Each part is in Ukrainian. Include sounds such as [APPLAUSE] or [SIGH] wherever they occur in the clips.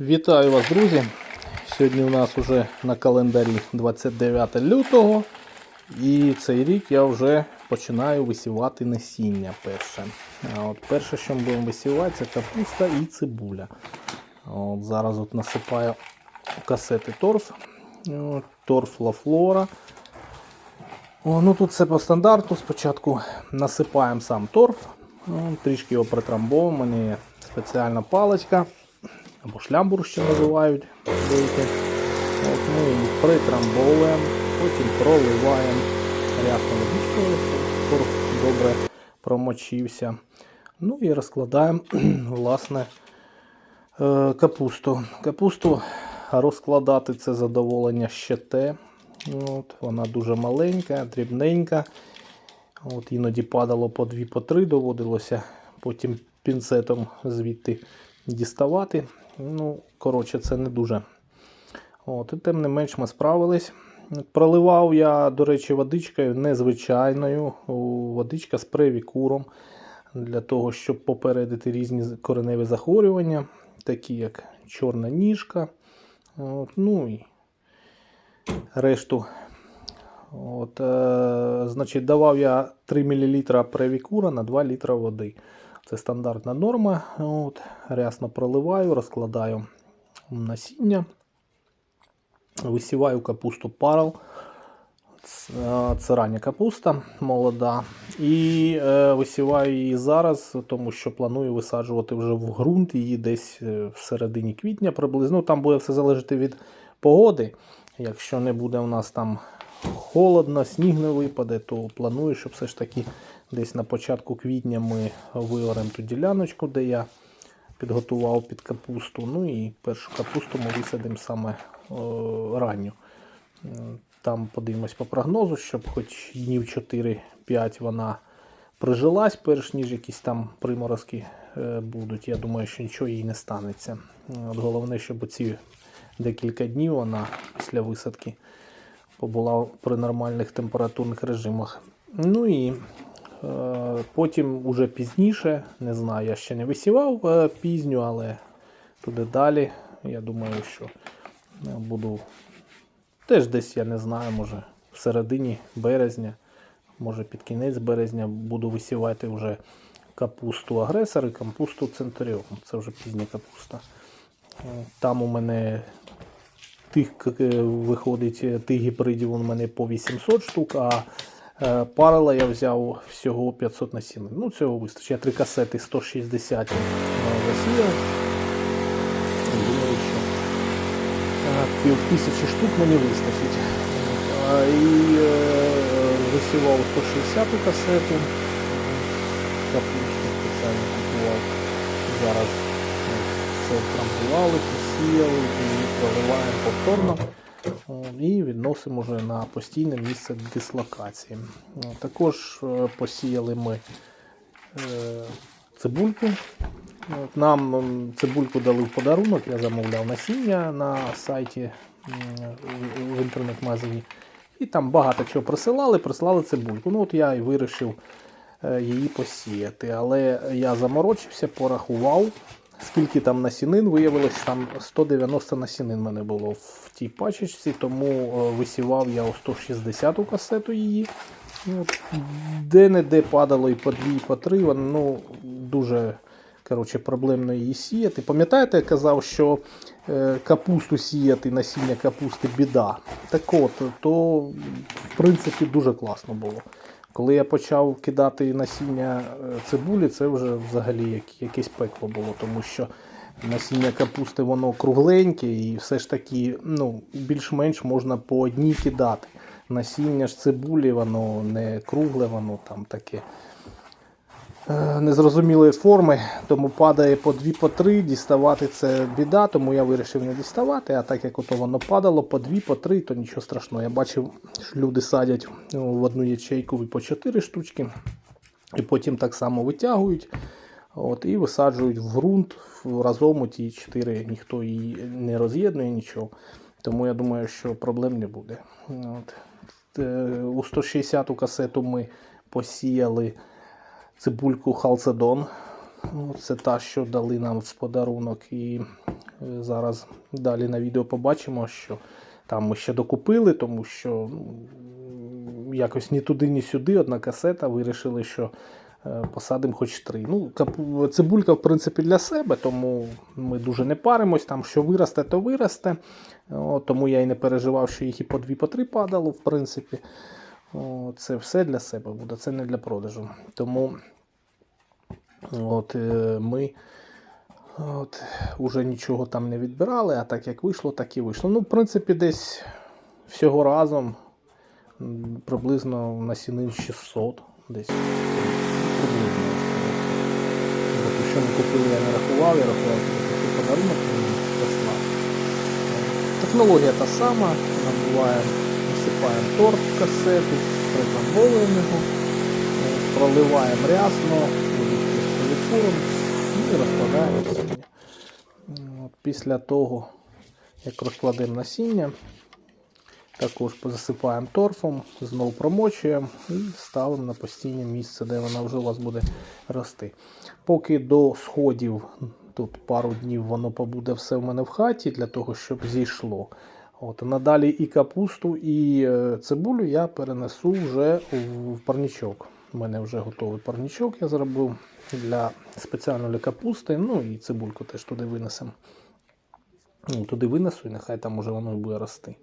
Вітаю вас, друзі! Сьогодні у нас вже на календарі 29 лютого. І цей рік я вже починаю висівати насіння перше. От перше, що ми будемо висівати, це капуста і цибуля. От зараз от насипаю касети торф. Торф Лафлора. Ну Тут все по стандарту. Спочатку насипаємо сам торф, трішки його притрамбовуємо. У спеціальна паличка або шлямбур ще називають деякі. От Ми її притрамбовуємо, потім проливаємо рясно водичкою, щоб добре промочився. Ну і розкладаємо [CLEARS THROAT] власне е, капусту. Капусту розкладати це задоволення ще те. От, вона дуже маленька, дрібненька. От Іноді падало по 2 по 3 доводилося потім пінцетом звідти діставати. Ну, коротше, це не дуже. От, і тим не менш ми справились. Проливав я, до речі, водичкою незвичайною. Водичка з превікуром для того, щоб попередити різні кореневі захворювання, такі як чорна ніжка. От, ну і решту. От, е, значить, Давав я 3 мл превікура на 2 літра води. Це стандартна норма. От, Рясно проливаю, розкладаю насіння, висіваю капусту парал. Це рання капуста молода. І е, висіваю її зараз, тому що планую висаджувати вже в ґрунт її десь в середині квітня приблизно. Там буде все залежати від погоди. Якщо не буде у нас там холодно, сніг не випаде, то планую, щоб все ж таки десь на початку квітня ми виоремо ту діляночку, де я підготував під капусту. Ну і першу капусту ми висадимо саме о, ранню. Там подивимось по прогнозу, щоб хоч днів 4-5 вона прижилась, перш ніж якісь там приморозки е, будуть. Я думаю, що нічого їй не станеться. От Головне, щоб оці декілька днів вона після висадки побула при нормальних температурних режимах. Ну і е, потім уже пізніше, не знаю, я ще не висівав е, пізню, але туди далі. Я думаю, що буду теж десь, я не знаю, може в середині березня, може під кінець березня буду висівати вже капусту агресор і капусту центуріон. Це вже пізня капуста. Там у мене тих виходить тих гібридів у мене по 800 штук, а е, парала я взяв всього 500 насінин. Ну, цього вистачить. Я три касети 160 засіяв. Думаю, що е, пів тисячі штук мені вистачить. І е, висівав 160 касету. Капусту спеціально купував. Зараз все трамбували, посіяли і проливаємо повторно. І відносимо вже на постійне місце дислокації. Також е, посіяли ми е, цибульку. Нам цибульку дали в подарунок, я замовляв насіння на сайті в інтернет-магазині. І там багато чого присилали, присилали цибульку. Ну от Я і вирішив е, її посіяти. Але я заморочився, порахував, скільки там насінин. Виявилось, що там 190 насінин в мене було в тій пачечці, тому е, висівав я у 160 касету її. Ну, Де-не-де падало і по 2, і по 3. Воно ну, дуже коротше, проблемно її сіяти. Пам'ятаєте, я казав, що е, капусту сіяти, насіння капусти біда. Так от, то в принципі дуже класно було. Коли я почав кидати насіння е, цибулі, це вже взагалі як, якесь пекло було, тому що насіння капусти воно кругленьке і все ж таки ну, більш-менш можна по одній кидати. Насіння ж цибулі, воно не кругле, воно там таке незрозумілої форми, тому падає по 2 по 3, діставати це біда, тому я вирішив не діставати. А так як ото воно падало по 2 по 3, то нічого страшного. Я бачив, що люди садять в одну ячейку і по 4 штучки, і потім так само витягують. От, І висаджують в ґрунт разом у ті 4, ніхто її не роз'єднує нічого. Тому я думаю, що проблем не буде. От. Е, У 160 касету ми посіяли цибульку халцедон. Ну, Це та, що дали нам в подарунок. І е, зараз далі на відео побачимо, що там ми ще докупили, тому що якось ні туди, ні сюди одна касета. Вирішили, що е, посадимо хоч три. Ну, цибулька, в принципі, для себе, тому ми дуже не паримось. Там що виросте, то виросте. О, тому я і не переживав, що їх і по дві, по три падало, в принципі. О, це все для себе буде, це не для продажу. Тому от, е, ми от, уже нічого там не відбирали, а так як вийшло, так і вийшло. Ну, в принципі, десь всього разом приблизно насінин 600 десь. Що ми купили, я не рахував, я рахував такий подарунок мені прислав. Технологія та сама, набуваємо, насипаємо торт в касету, притрамбовуємо його, е, проливаємо рясно, поліфуром і розкладаємо насіння. Після того, як розкладемо насіння, також засипаємо торфом, знову промочуємо і ставимо на постійне місце, де вона вже у вас буде рости. Поки до сходів, тут пару днів воно побуде все в мене в хаті для того, щоб зійшло. От, надалі і капусту, і е, цибулю я перенесу вже в парнічок. У мене вже готовий парнічок я зробив для спеціально капусти. Ну і цибульку теж туди винесемо. Ну, туди винесу і нехай там уже воно буде рости.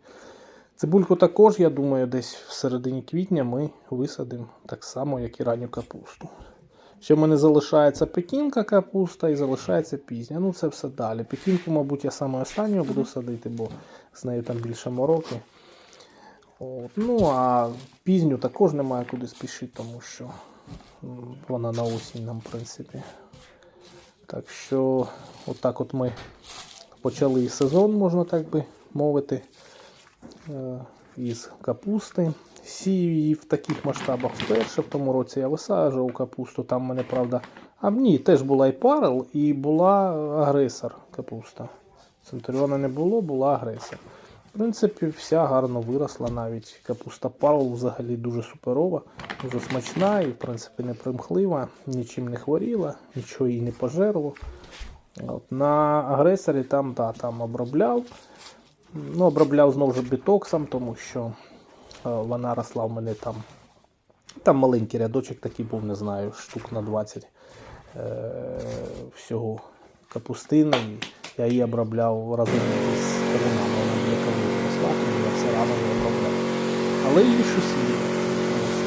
Цибульку також, я думаю, десь в середині квітня ми висадимо так само, як і ранню капусту. Ще в мене залишається пекінка капуста і залишається пізня. Ну це все далі. Пекінку, мабуть, я саме останню буду садити, бо з нею там більше мороки. От. Ну а пізню також немає куди спішити, тому що вона на осінь нам, в принципі. Так що, отак от ми почали сезон, можна так би мовити, е, із капусти. Сію її в таких масштабах вперше. В тому році я висаджував капусту. Там мене, правда, а ні, теж була і парел, і була агресор капуста. Центуріона не було, була агресор. В принципі, вся гарно виросла навіть. Капуста парл взагалі дуже суперова, дуже смачна і, в принципі, не примхлива, нічим не хворіла, нічого їй не пожерло. От, на агресорі там, да, там обробляв. Ну, обробляв знову ж бітоксом, тому що е, вона росла в мене там. Там маленький рядочок такий був, не знаю, штук на 20 е, всього капустини. Я її обробляв разом з корінами, вона кавуни росла, тому я все разом не обробляв. Але її щось є.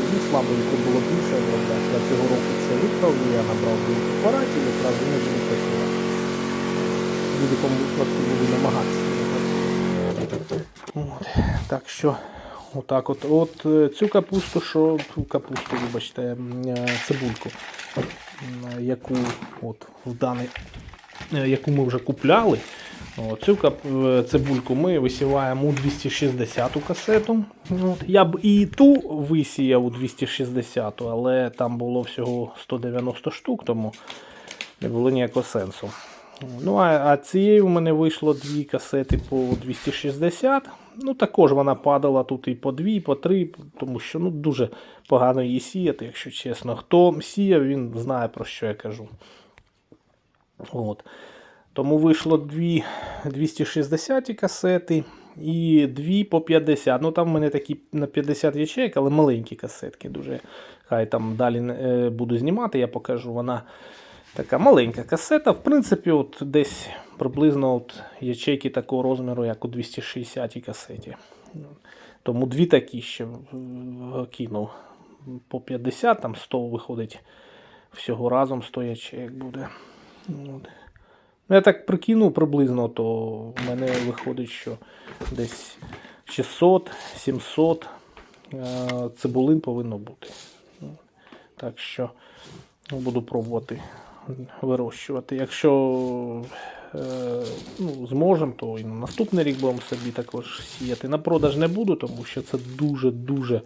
її слабенько було більше обробляти. Я цього року це виправив, я набрав двох препаратів, якраз вони будуть працювати. В будь-якому випадку буду намагатися. От. Так що, отак от. От е, цю капусту, що ту капусту, вибачте, е, цибульку, яку от в даний, е, яку ми вже купляли. Цю е, цибульку ми висіваємо у 260 касету. От. Я б і ту висіяв у 260, але там було всього 190 штук, тому не було ніякого сенсу. Ну, а, а цієї у мене вийшло дві касети по 260. Ну, також вона падала тут і по дві, і по три, тому що ну, дуже погано її сіяти, якщо чесно. Хто сіяв, він знає про що я кажу. От. Тому вийшло дві 260 касети і дві по 50. Ну там в мене такі на 50 ячеек, але маленькі касетки. Дуже хай там далі е, буду знімати, я покажу. Вона така маленька касета. В принципі, от десь приблизно от ячейки такого розміру, як у 260 касеті. Тому дві такі ще кинув. По 50, там 100 виходить всього разом 100 ячеек буде. От. Ну, я так прикинув приблизно, то в мене виходить, що десь 600-700 е, цибулин повинно бути. Так що ну, буду пробувати вирощувати. Якщо е, ну, зможемо, то і на наступний рік будемо собі також сіяти. На продаж не буду, тому що це дуже-дуже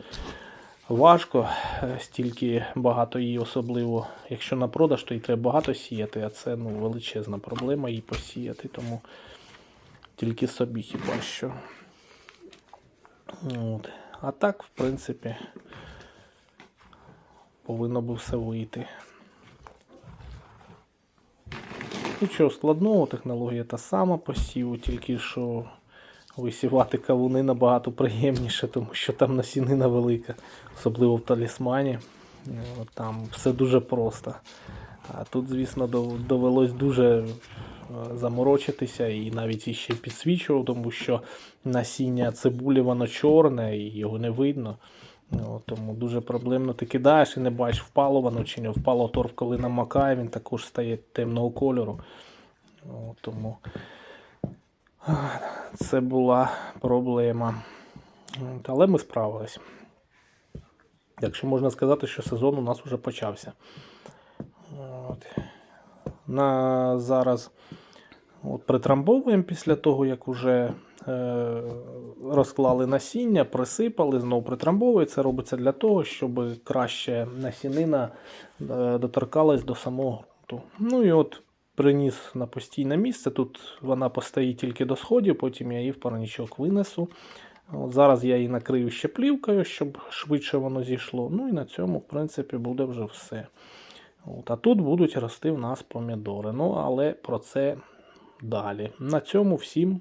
важко. е, Стільки багато її, особливо, якщо на продаж, то і треба багато сіяти, а це ну, величезна проблема її посіяти, тому тільки собі хіба що. От. А так, в принципі, повинно би все вийти. Нічого складного, технологія та сама посіву, тільки що висівати кавуни набагато приємніше, тому що там насінина велика, особливо в талісмані. Там все дуже просто. А тут, звісно, дов- довелось дуже е, заморочитися і навіть іще підсвічував, тому що насіння цибулі воно чорне і його не видно. От, тому дуже проблемно. Ти кидаєш і не бачиш, впало воно чи не впало торф, коли намакає, він також стає темного кольору. От, тому це була проблема. Але ми справились. Якщо можна сказати, що сезон у нас вже почався. От. На зараз от притрамбовуємо після того, як вже розклали насіння, присипали, знову притрамбовуємо. Це робиться для того, щоб краще насінина е, доторкалась до самого ґрунту. Ну і от приніс на постійне місце. Тут вона постоїть тільки до сходів, потім я її в парничок винесу. От зараз я її накрию ще плівкою, щоб швидше воно зійшло. Ну і на цьому, в принципі, буде вже все. От, а тут будуть рости в нас помідори. Ну, але про це далі. На цьому всім